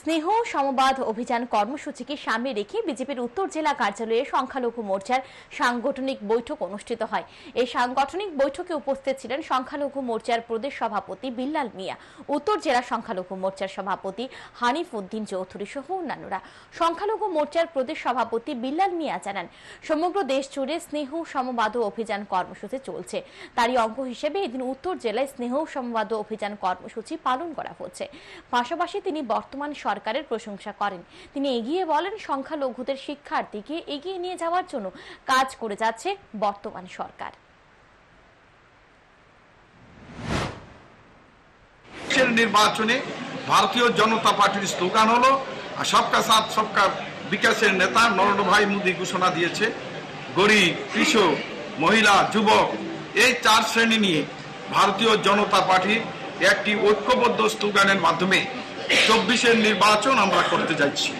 স্নেহ সমবাদ অভিযান কর্মসূচিকে সামনে রেখে বিজেপির উত্তর জেলা কার্যালয়ে সংখ্যালঘু মোর্চার সাংগঠনিক বৈঠক অনুষ্ঠিত হয়। এই সাংগঠনিক বৈঠকে উপস্থিত ছিলেন সংখ্যালঘু মোর্চার প্রদেশ সভাপতি বিল্লাল মিয়া, উত্তর জেলা সংখ্যালঘু মোর্চার সভাপতি হানিফ উদ্দিন চৌধুরী সহ অন্যান্যরা। সংখ্যালঘু মোর্চার প্রদেশ সভাপতি বিল্লাল মিয়া জানান, সমগ্র দেশ জুড়ে স্নেহ সমবাদ অভিযান কর্মসূচি চলছে। তারই অঙ্গ হিসেবে এদিন উত্তর জেলায় স্নেহ সমবাদ অভিযান কর্মসূচি পালন করা হচ্ছে। পাশাপাশি তিনি বর্তমান সরকারের প্রশংসা করেন। তিনি এগিয়ে বলেন, সংখ্যালঘুদের শিক্ষার দিকে এগিয়ে নিয়ে যাওয়ার জন্য কাজ করে যাচ্ছে বর্তমান সরকার। নির্বাচনে ভারতীয় জনতা পার্টির স্লোগান হলো সবকা সাথ, সবকা বিকাশের নেতা নরেন্দ্র ভাই মোদী ঘোষণা দিয়েছে, গরিব, কৃষক, মহিলা, যুবক। এই চার শ্রেণি নিয়ে ভারতীয় জনতা পার্টির একটি ঐক্যবদ্ধ স্লোগানের মাধ্যমে চব্বিশের নির্বাচন আমরা করতে যাচ্ছি।